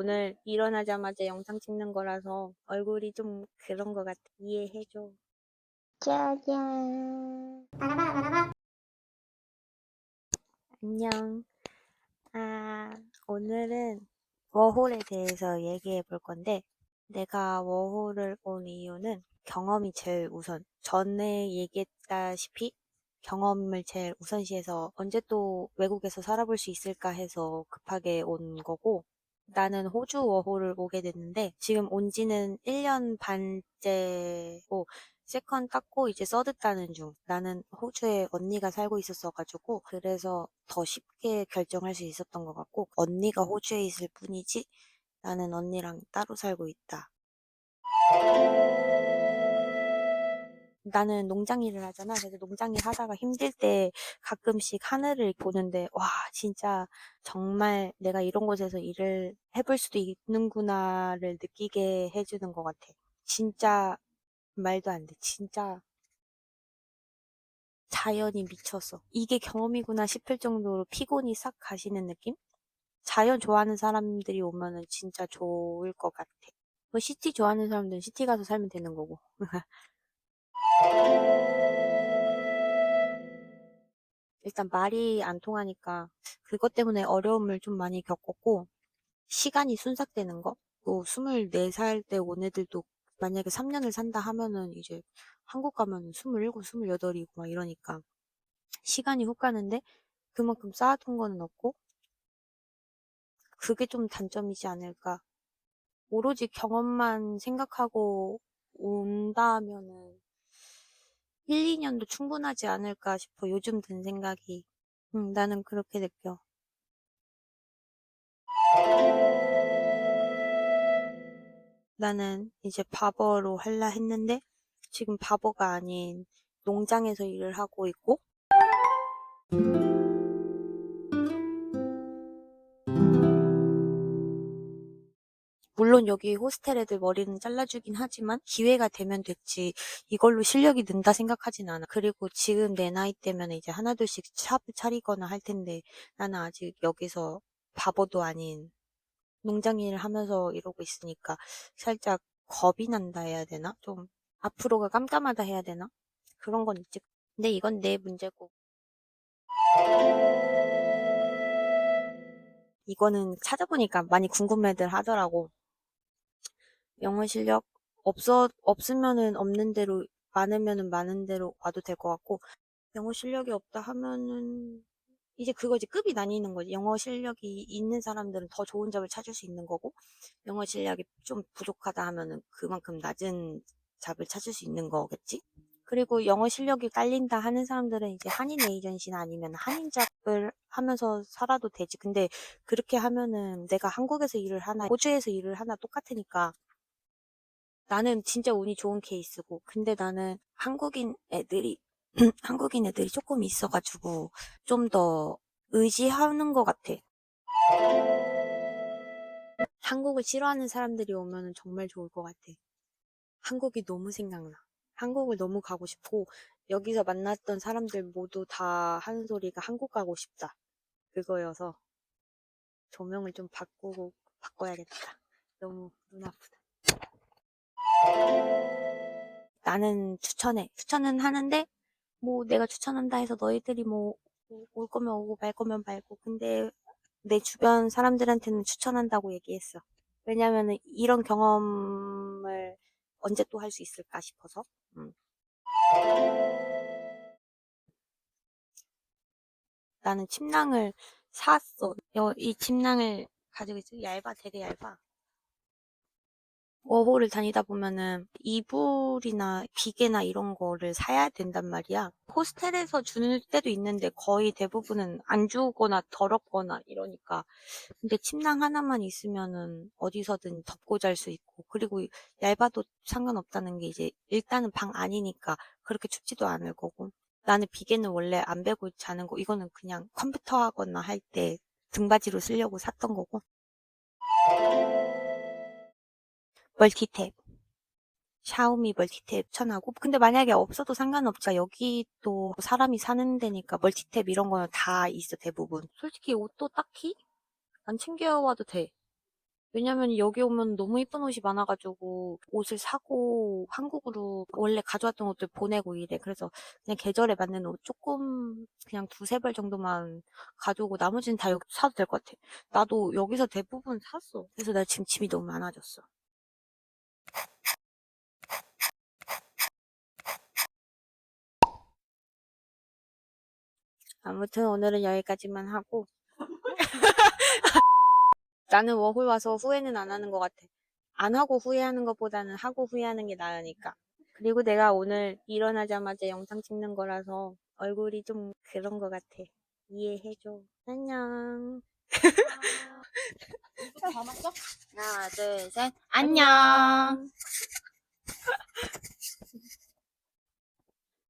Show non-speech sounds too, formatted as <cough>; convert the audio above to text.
오늘 일어나자마자 영상 찍는 거라서 얼굴이 좀 그런 것 같아. 이해해줘. 짜잔. 안녕. 아, 오늘은 워홀에 대해서 얘기해 볼 건데, 내가 워홀을 온 이유는 경험이 제일 우선. 전에 얘기했다시피 경험을 제일 우선시해서 언제 또 외국에서 살아볼 수 있을까 해서 급하게 온 거고, 나는 호주 워홀을 오게 됐는데, 지금 온 지는 1년 반째고, 세컨 땄고 이제 서드 따는 중. 나는 호주에 언니가 살고 있었어가지고 그래서 더 쉽게 결정할 수 있었던 것 같고 언니가 호주에 있을 뿐이지 나는 언니랑 따로 살고 있다. 나는 농장 일을 하잖아. 그래서 농장 일 하다가 힘들 때 가끔씩 하늘을 보는데 와 진짜 정말 내가 이런 곳에서 일을 해볼 수도 있는구나를 느끼게 해주는 것 같아. 진짜 말도 안 돼. 진짜 자연이 미쳤어. 이게 경험이구나 싶을 정도로 피곤이 싹 가시는 느낌? 자연 좋아하는 사람들이 오면은 진짜 좋을 것 같아. 뭐 시티 좋아하는 사람들은 시티 가서 살면 되는 거고. <laughs> 일단 말이 안 통하니까 그것 때문에 어려움을 좀 많이 겪었고 시간이 순삭되는 거. 또 24살 때 온 애들도 만약에 3년을 산다 하면은 이제 한국 가면은 27, 28이고 막 이러니까 시간이 훅 가는데 그만큼 쌓아둔 거는 없고 그게 좀 단점이지 않을까. 오로지 경험만 생각하고 온다면은 1, 2년도 충분하지 않을까 싶어. 요즘 든 생각이. 음, 나는 그렇게 느껴. 나는 이제 바버로 할라 했는데 지금 바버가 아닌 농장에서 일을 하고 있고 물론 여기 호스텔 애들 머리는 잘라주긴 하지만 기회가 되면 됐지 이걸로 실력이 는다 생각하진 않아. 그리고 지금 내 나이 때면 이제 하나둘씩 샵을 차리거나 할 텐데 나는 아직 여기서 바보도 아닌 농장 일을 하면서 이러고 있으니까 살짝 겁이 난다 해야 되나? 좀 앞으로가 깜깜하다 해야 되나? 그런 건 있지. 근데 이건 내 문제고. 이거는 찾아보니까 많이 궁금해들 하더라고. 영어 실력 없어 없으면은 없는 대로 많으면은 많은 대로 와도 될 것 같고 영어 실력이 없다 하면은 이제 그거지 급이 나뉘는 거지. 영어 실력이 있는 사람들은 더 좋은 잡을 찾을 수 있는 거고 영어 실력이 좀 부족하다 하면은 그만큼 낮은 잡을 찾을 수 있는 거겠지? 그리고 영어 실력이 딸린다 하는 사람들은 이제 한인 에이전시나 아니면 한인 잡을 하면서 살아도 되지. 근데 그렇게 하면은 내가 한국에서 일을 하나 호주에서 일을 하나 똑같으니까 나는 진짜 운이 좋은 케이스고 근데 나는 한국인 애들이 <clears throat> 한국인 애들이 조금 있어가지고 좀 더 의지하는 것 같아. 한국을 싫어하는 사람들이 오면 정말 좋을 것 같아. 한국이 너무 생각나. 한국을 너무 가고 싶고 여기서 만났던 사람들 모두 다 하는 소리가 한국 가고 싶다. 그거여서 조명을 좀 바꾸고 바꿔야겠다. 너무 눈 아프다. 나는 추천해. 추천은 하는데 뭐 내가 추천한다 해서 너희들이 뭐 올 거면 오고 말 거면 말고 근데 내 주변 사람들한테는 추천한다고 얘기했어. 왜냐면은 이런 경험을 언제 또 할 수 있을까 싶어서. 음. 나는 침낭을 샀어. 여- 이 침낭을 가지고 있어. 얇아, 되게 얇아. 워홀을 다니다 보면은 이불이나 비계나 이런 거를 사야 된단 말이야. 호스텔에서 주는 때도 있는데 거의 대부분은 안 주거나 더럽거나 이러니까. 근데 침낭 하나만 있으면은 어디서든 덮고 잘 수 있고. 그리고 얇아도 상관없다는 게 이제 일단은 방 안이니까 그렇게 춥지도 않을 거고. 나는 비계는 원래 안 베고 자는 거, 이거는 그냥 컴퓨터 하거나 할 때 등받이로 쓰려고 샀던 거고. 멀티탭. 샤오미 멀티탭 추천하고 근데 만약에 없어도 상관없죠. 여기 또 사람이 사는 데니까 멀티탭 이런 거는 다 있어 대부분. 솔직히 옷도 딱히 안 챙겨와도 돼. 왜냐면 여기 오면 너무 이쁜 옷이 많아가지고 옷을 사고 한국으로 원래 가져왔던 옷들 보내고 이래. 그래서 그냥 계절에 맞는 옷 조금 그냥 두세 벌 정도만 가져오고 나머지는 다 여기 사도 될 것 같아. 나도 여기서 대부분 샀어. 그래서 나 지금 짐이 너무 많아졌어. 아무튼 오늘은 여기까지만 하고 <laughs> 나는 워홀 와서 후회는 안 하는 것 같아. 안 하고 후회하는 것보다는 하고 후회하는 게 나으니까. 그리고 내가 오늘 일어나자마자 영상 찍는 거라서 얼굴이 좀 그런 것 같아. 이해해줘. 안녕. 담았어? 하나, 둘, 셋. 안녕.